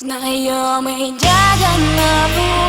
Знайомий дядя на вулиці